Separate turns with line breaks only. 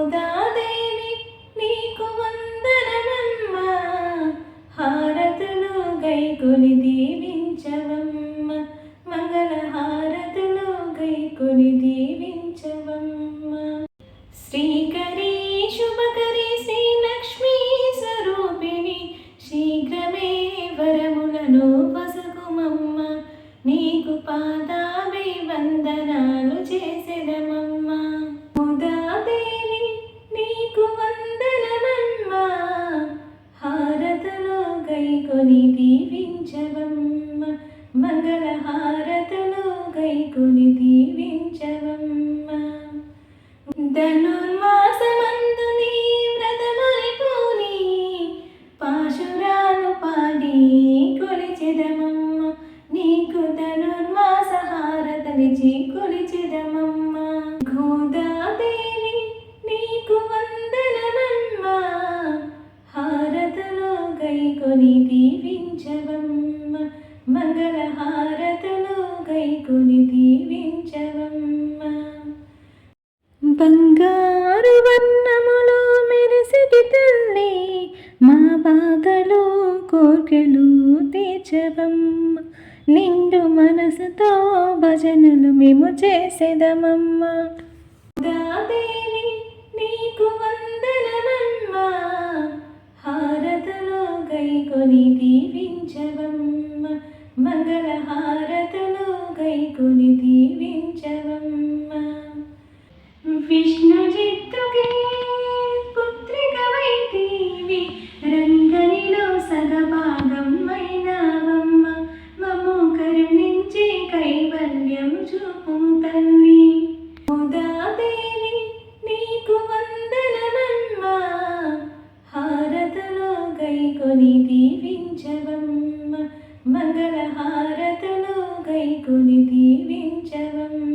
గోదాదేవి నీకు వందనమమ్మా. హారతులు గైకొని దీవించవమ్మ. మంగళ హారతులు గైకొని దీవించవమ్మ. శ్రీకరి శుభకరి శ్రీ లక్ష్మీ స్వరూపిణి శీఘ్రమే వరములను దీవించవమ్మ మంగళహారతులు కైకుని దీవించవమ్మ. ధనుర్మాసమందు నీ వ్రతముని పూని పాడి కొలిచెదమమ్మ నీకు ధనుర్మాసహారతనిచి కొలిచెదమమ్మ గోదాదేవి నీకు వందనమమ్మ హారతులు కైకొని దీవించవమ్మ. మంగళహారతులు గైకుని దీవించవమ్మ. బంగారు వర్ణములో మెరిసిటి తల్లి మా బాధలు కోర్కెలు తీర్చవమ్మ. నిండు మనసుతో భజనలు మేము చేసేదమమ్మ. దాదేవి నీకు వందనమమ్మ. హారతలో గైకొని దీవించవమ్మ. మంగళహారతులు గైకొని దీవించవమ్మ. విష్ణు విష్ణుజిత్తుకే పుత్రిక వైదేవి రంగనిలో సగభాగమ్మైనావమ్మ మము కరుణించి కైవల్యం చూపు తల్లి ఉదాదేవి నీకు వందనమమ్మ. హారతులు గైకొని దీవించవమ్మ. మంగళహారతులు వైకుని దీవించవం